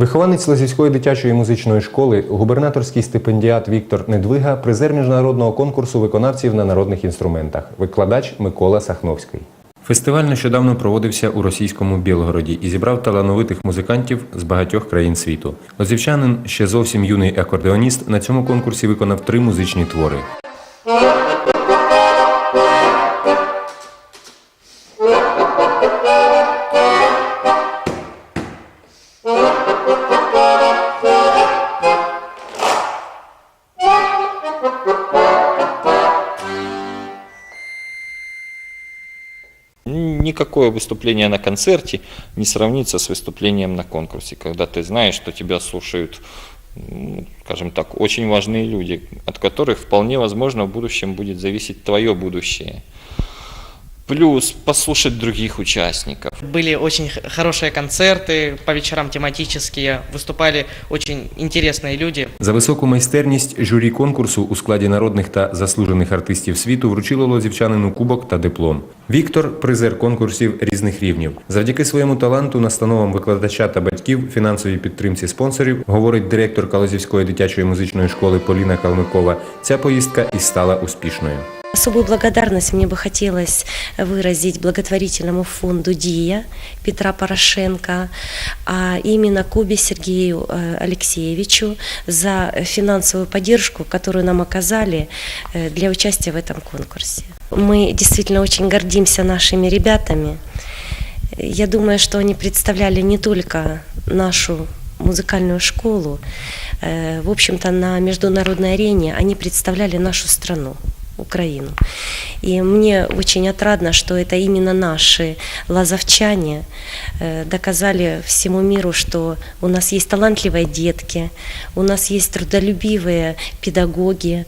Вихованець Лазівської дитячої музичної школи, губернаторський стипендіат Віктор Недвига, призер міжнародного конкурсу виконавців на народних інструментах, викладач Микола Сахновський. Фестиваль нещодавно проводився у російському Білгороді і зібрав талановитих музикантів з багатьох країн світу. Лозівчанин, ще зовсім юний акордеоніст, на цьому конкурсі виконав три музичні твори. Никакое выступление на концерте не сравнится с выступлением на конкурсе, когда ты знаешь, что тебя слушают, скажем так, очень важные люди, от которых вполне возможно в будущем будет зависеть твое будущее. Плюс послушать других участников. Были очень х- хорошие концерты, по вечерам тематические, выступали очень интересные люди. За високу майстерність журі конкурсу у складі народних та заслужених артистів світу вручило лозівчанину кубок та диплом. Віктор призер конкурсів різних рівнів. Завдяки своєму таланту, настановам викладача та батьків, фінансовій підтримці спонсорів, говорить директорка Лозівської дитячої музичної школи Поліна Калмикова. Ця поїздка і стала успішною. Особую благодарность мне бы хотелось выразить благотворительному фонду ДИА Петра Порошенко, а именно Кубе Сергею э, Алексеевичу за финансовую поддержку, которую нам оказали э, для участия в этом конкурсе. Мы действительно очень гордимся нашими ребятами. Я думаю, что они представляли не только нашу музыкальную школу, э, в общем-то, на международной арене они представляли нашу страну. Украину. И мне очень отрадно, что это именно наши лазовчане э, доказали всему миру, что у нас есть талантливые детки, у нас есть трудолюбивые педагоги,